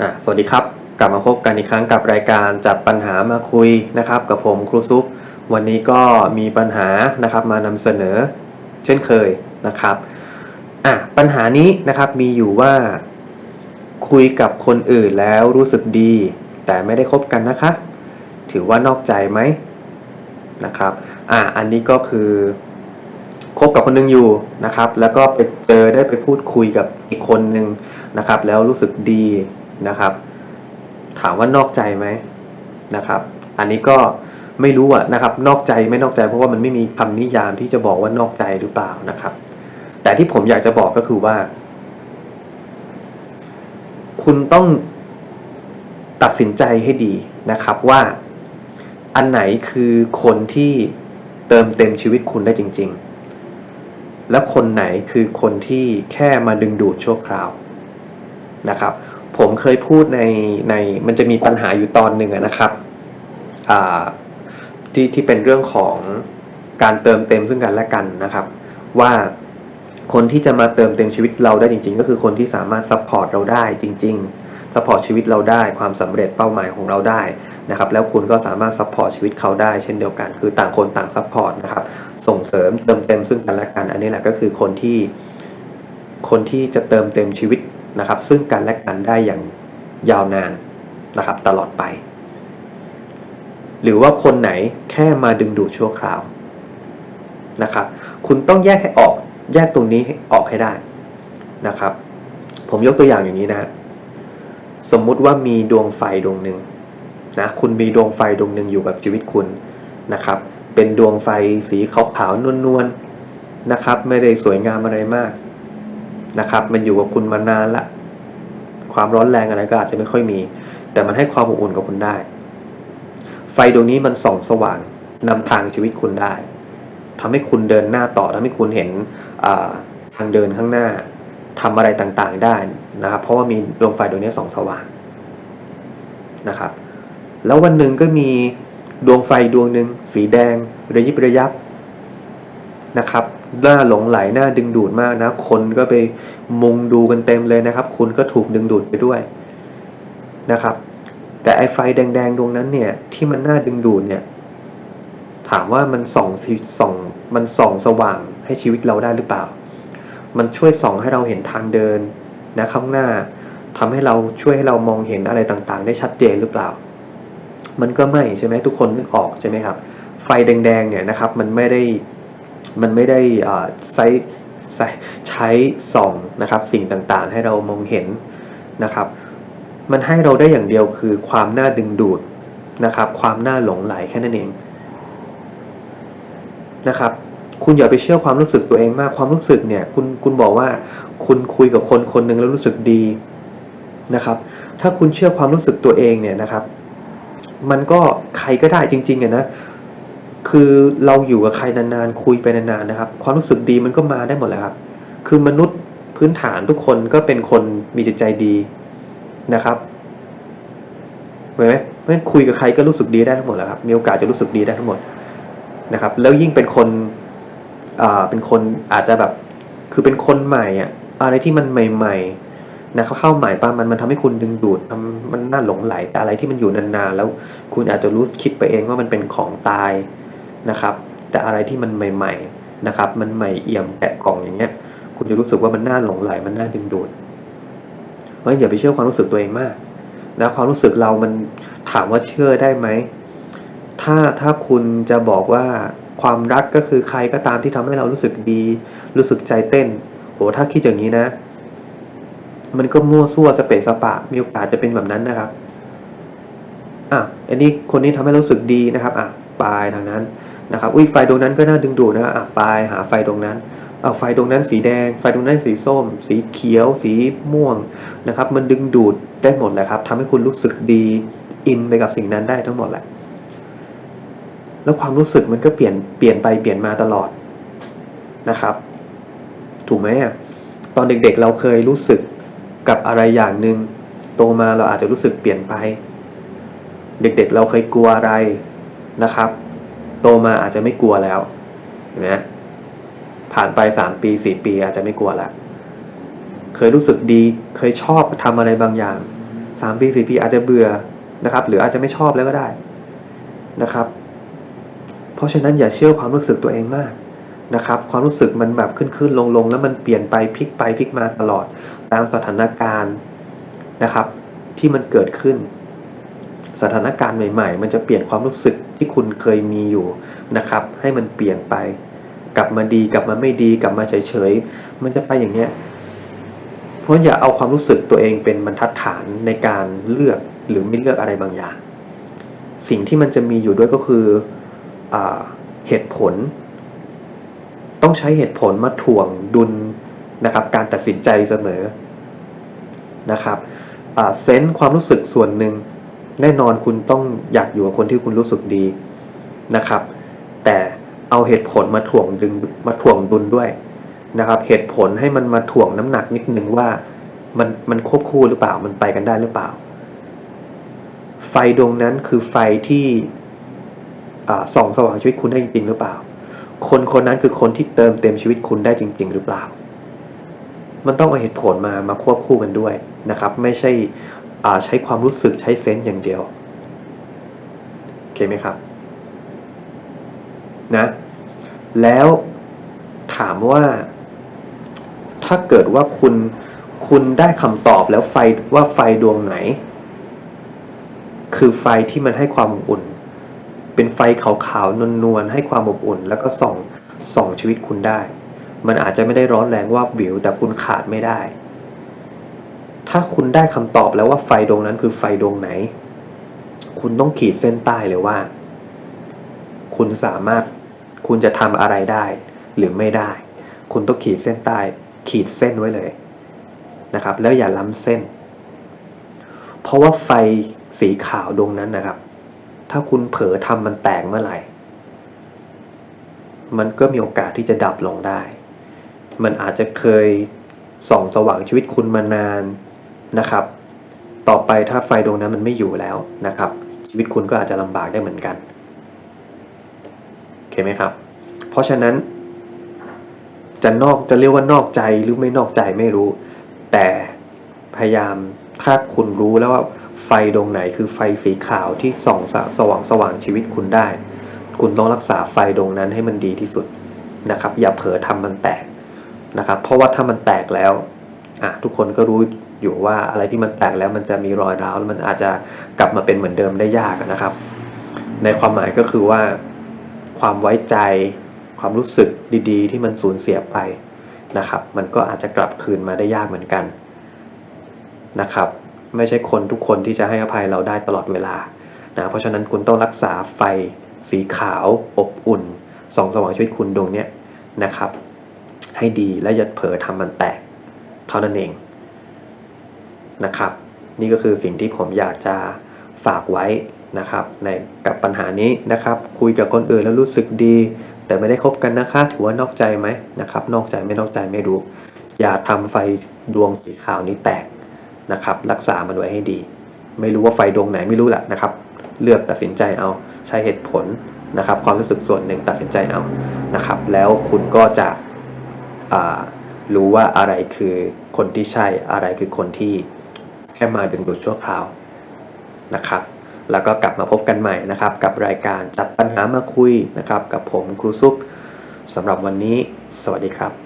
อะสวัสดีครับ กลับมาพบกันอีกครั้งกับรายการจับปัญหามาคุยนะครับ กับผมครูซุป วันนี้ก็มีปัญหานะครับมานำเสนอ เช่นเคยนะครับอะปัญหานี้นะครับมีอยู่ว่า คุยกับคนอื่นแล้วรู้สึกดี แต่ไม่ได้คบกันนะคะ ถือว่านอกใจไหมนะครับอะอันนี้ก็คือคบกับคนหนึงอยู่นะครับ แล้วก็ไปเจอได้ไปพูดคุยกับอีกคนหนึ่งนะครับ แล้วรู้สึกดี นะครับ ถามว่านอกใจไหมนะครับ อันนี้ก็ไม่รู้อะนะครับ นอกใจไม่นอกใจเพราะว่ามันไม่มีคำนิยามที่จะบอกว่านอกใจหรือเปล่านะครับ แต่ที่ผมอยากจะบอกก็คือว่า คุณต้องตัดสินใจให้ดีนะครับว่าอันไหนคือคนที่เติมเต็มชีวิตคุณได้จริง ๆ และคนไหนคือคนที่แค่มาดึงดูดชั่วคราวนะครับ ผมเคยพูดในในมันจะมีปัญหาอยู่ตอนหนึ่งนะครับที่ที่เป็นเรื่องของการเติมเต็มซึ่งกันและกันนะครับ ว่าคนที่จะมาเติมเต็มชีวิตเราได้จริง ๆ ก็คือคนที่สามารถซัพพอร์ตเราได้จริง ๆซัพพอร์ตชีวิตเราได้ความสำเร็จเป้าหมายของเราได้นะครับ แล้วคุณก็สามารถซัพพอร์ตชีวิตเขาได้เช่นเดียวกัน คือต่างคนต่างซัพพอร์ตนะครับ ส่งเสริมเติมเต็มซึ่งกันและกัน อันนี้แหละก็คือคนที่คนที่จะเติมเต็มชีวิต นะครับ ซึ่งกันและกันได้อย่างยาวนานนะครับตลอดไป หรือว่าคนไหนแค่มาดึงดูดชั่วคราวนะครับ คุณต้องแยกให้ออกแยกตรงนี้ออกให้ได้นะครับ ผมยกตัวอย่างอย่างนี้นะ สมมุติว่ามีดวงไฟดวงหนึ่งนะคุณมีดวงไฟดวงหนึ่งอยู่กับชีวิตคุณนะครับ เป็นดวงไฟสีขาวๆนวลๆนะครับ ไม่ได้สวยงามอะไรมาก นะครับ มันอยู่กับคุณมานานละ ความร้อนแรงอะไรก็อาจจะไม่ค่อยมี แต่มันให้ความอบอุ่นกับคุณได้ ไฟดวงนี้มันส่องสว่างนำทางชีวิตคุณได้ทำให้คุณเดินหน้าต่อทำให้คุณเห็นทางเดินข้างหน้าทำอะไรต่างๆได้นะครับ เพราะว่ามีดวงไฟดวงนี้ส่องสว่างนะครับ แล้ววันหนึ่งก็มีดวงไฟดวงหนึ่งสีแดงระยิบระยับนะครับ น่าหลงไหลน่าดึงดูดมากนะ คนก็ไปมุงดูกันเต็มเลยนะครับ คุณก็ถูกดึงดูดไปด้วยนะครับ แต่ไอไฟแดงๆดวงนั้นเนี่ยที่มันน่าดึงดูดเนี่ย ถามว่ามันส่องส่องมันส่องสว่างให้ชีวิตเราได้หรือเปล่า มันช่วยส่องให้เราเห็นทางเดินนะข้างหน้าทำให้เราช่วยให้เรามองเห็นอะไรต่างๆ ได้ชัดเจนหรือเปล่า มันก็ไม่ใช่ไหมทุกคนนึกออกใช่ไหมครับ ไฟแดงๆเนี่ยนะครับ มันไม่ได้ มันไม่ได้ใช้ใช้ส่องนะครับสิ่งต่างๆ ให้เรามองเห็นนะครับ มันให้เราได้อย่างเดียวคือความน่าดึงดูดนะครับ ความน่าหลงไหลแค่นั้นเองนะครับ คุณอย่าไปเชื่อความรู้สึกตัวเองมากความรู้สึกเนี่ยคุณคุณบอกว่าคุณคุยกับคนคนหนึ่งแล้วรู้สึกดีนะครับ ถ้าคุณเชื่อความรู้สึกตัวเองเนี่ยนะครับ มันก็ใครก็ได้จริงๆอะนะ คือเราอยู่กับใครนานๆ คุยไปนานๆนะครับ ความรู้สึกดีมันก็มาได้หมดแหละครับ คือมนุษย์พื้นฐานทุกคนก็เป็นคนมีจิตใจดีนะครับเห็นไหมเพราะฉะนั้นคุยกับใครก็รู้สึกดีได้ทั้งหมดแหละครับ มีโอกาสจะรู้สึกดีได้ทั้งหมดนะครับ แล้วยิ่งเป็นคนอ่าเป็นคนอาจจะแบบคือเป็นคนใหม่อะอะไรที่มันใหม่ๆนะเขาเข้าใหม่ป้ามันมันทำให้คุณดึงดูดทำมันน่าหลงไหลแต่อะไรที่มันอยู่นานๆแล้วคุณอาจจะรู้คิดไปเองว่ามันเป็นของตาย นะครับ แต่อะไรที่มันใหม่ ๆนะครับ มันใหม่เอี่ยมแกะกล่องอย่างเงี้ย คุณจะรู้สึกว่ามันน่าหลงไหลมันน่าดึงดูดเพราะอย่าไปเชื่อความรู้สึกตัวเองมากนะความรู้สึกเรามันถามว่าเชื่อได้ไหมถ้าถ้าคุณจะบอกว่าความรักก็คือใครก็ตามที่ทำให้เรารู้สึกดี รู้สึกใจเต้นโหถ้าคิดอย่างนี้นะ มันก็มั่วซั่วสเปซสปะ มีโอกาสจะเป็นแบบนั้นนะครับอะอันนี้คนนี้ทำให้รู้สึกดีนะครับอะปลายทางนั้น นะครับอุ้ยไฟดวงนั้นก็น่าดึงดูดนะอะปลายหาไฟดวงนั้นเอาไฟดวงนั้นสีแดง ไฟดวงนั้นสีส้ม สีเขียว สีม่วงนะครับมันดึงดูดได้หมดแหละครับทำให้คุณรู้สึกดีอินไปกับสิ่งนั้นได้ทั้งหมดแหละ แล้วความรู้สึกมันก็เปลี่ยนเปลี่ยนไปเปลี่ยนมาตลอดนะครับ ถูกไหมตอนเด็กๆเราเคยรู้สึกกับอะไรอย่างหนึ่งโตมาเราอาจจะรู้สึกเปลี่ยนไป เด็กๆเราเคยกลัวอะไรนะครับ โตมาอาจจะไม่กลัวแล้วเห็นไหมผ่านไปสามปีสี่ปีอาจจะไม่กลัวแล้วเคยรู้สึกดีเคยชอบทำอะไรบางอย่างสามปีสี่ปีอาจจะเบื่อนะครับ หรืออาจจะไม่ชอบแล้วก็ได้นะครับ เพราะฉะนั้นอย่าเชื่อความรู้สึกตัวเองมากนะครับ ความรู้สึกมันแบบขึ้นขึ้นลงลงแล้วมันเปลี่ยนไปพลิกไปพลิกมาตลอดตามสถานการณ์นะครับ ที่มันเกิดขึ้น สถานการณ์ใหม่ ๆ มันจะเปลี่ยนความรู้สึกที่คุณเคยมีอยู่นะครับ ให้มันเปลี่ยนไป กลับมาดีกลับมาไม่ดีกลับมาเฉยๆมันจะไปอย่างเนี้ยเพราะอย่าเอาความรู้สึกตัวเองเป็นบรรทัดฐานในการเลือกหรือไม่เลือกอะไรบางอย่าง สิ่งที่มันจะมีอยู่ด้วยก็คืออเหตุผล ต้องใช้เหตุผลมาถ่วงดุลนะครับ การตัดสินใจเสมอนะครับเซนส์ความรู้สึกส่วนหนึ่ง แน่นอนคุณต้องอยากอยู่กับคนที่คุณรู้สึกดีนะครับ แต่เอาเหตุผลมาถ่วงดึงมาถ่วงดุลด้วยนะครับ เหตุผลให้มันมาถ่วงน้ำหนักนิดนึงว่ามันมันควบคู่หรือเปล่ามันไปกันได้หรือเปล่า ไฟดวงนั้นคือไฟที่ส่องสว่างชีวิตคุณได้จริงหรือเปล่า คนคนนั้นคือคนที่เติมเต็มชีวิตคุณได้จริง ๆ หรือเปล่า มันต้องเอาเหตุผลมามาควบคู่กันด้วยนะครับ ไม่ใช่ ใช้ความรู้สึกใช้เซนส์อย่างเดียวโอเคไหมครับนะแล้วถามว่า ถ้าเกิดว่าคุณคุณได้คำตอบแล้วไฟว่าไฟดวงไหน คือไฟที่มันให้ความอบอุ่น เป็นไฟขาวๆนวลๆให้ความอบอุ่น แล้วก็ส่องส่องชีวิตคุณได้ มันอาจจะไม่ได้ร้อนแรงว่าบวิวแต่คุณขาดไม่ได้ ถ้าคุณได้คำตอบแล้วว่าไฟดวงนั้นคือไฟดวงไหน คุณต้องขีดเส้นใต้เลยว่า คุณสามารถคุณจะทำอะไรได้ หรือไม่ได้ คุณต้องขีดเส้นใต้ ขีดเส้นไว้เลยนะครับ แล้วอย่าล้ำเส้น เพราะว่าไฟสีขาวดวงนั้นนะครับ ถ้าคุณเผลอทำมันแตกเมื่อไหร่ มันก็มีโอกาสที่จะดับลงได้ มันอาจจะเคยส่องสว่างชีวิตคุณมานาน นะครับ ต่อไปถ้าไฟดวงนั้นมันไม่อยู่แล้วนะครับ ชีวิตคุณก็อาจจะลำบากได้เหมือนกันโอเคไหมครับ เพราะฉะนั้น จะนอกจะเรียกว่านอกใจหรือไม่นอกใจไม่รู้ แต่พยายามถ้าคุณรู้แล้วว่าไฟดวงไหนคือไฟสีขาวที่ส่องสว่างสว่างชีวิตคุณได้ คุณต้องรักษาไฟดวงนั้นให้มันดีที่สุดนะครับ อย่าเผลอทำมันแตกนะครับ เพราะว่าถ้ามันแตกแล้วอะทุกคนก็รู้ อยู่ว่าอะไรที่มันแตกแล้วมันจะมีรอยร้าวแล้วมันอาจจะกลับมาเป็นเหมือนเดิมได้ยากนะครับ ในความหมายก็คือว่า ความไว้ใจ ความรู้สึกดีๆ ที่มันสูญเสียไปนะครับ มันก็อาจจะกลับคืนมาได้ยากเหมือนกันนะครับ ไม่ใช่คนทุกคนที่จะให้อภัยเราได้ตลอดเวลานะเพราะฉะนั้นคุณต้องรักษาไฟสีขาว อบอุ่นส่องสว่างชีวิตคุณดวงนี้นะครับ ให้ดีและอย่าเผลอทำมันแตก เท่านั้นเอง นะครับ นี่ก็คือสิ่งที่ผมอยากจะฝากไว้นะครับ ในกับปัญหานี้นะครับ คุยกับคนอื่นแล้วรู้สึกดี แต่ไม่ได้คบกันนะคะ ถือว่านอกใจไหมนะครับ นอกใจไม่นอกใจไม่รู้ อย่าทำไฟดวงสีขาวนี้แตกนะครับ รักษามันไว้ให้ดี ไม่รู้ว่าไฟดวงไหนไม่รู้แหละนะครับ เลือกตัดสินใจเอาใช้เหตุผลนะครับ ความรู้สึกส่วนหนึ่งตัดสินใจเอานะครับ แล้วคุณก็จะรู้ว่าอะไรคือคนที่ใช่อะไรคือคนที่ แค่มาดึงดูดชั่วคราวนะครับ แล้วก็กลับมาพบกันใหม่นะครับ กับรายการจัดปัญหามาคุยนะครับ กับผมครูซุปสำหรับวันนี้ สวัสดีครับ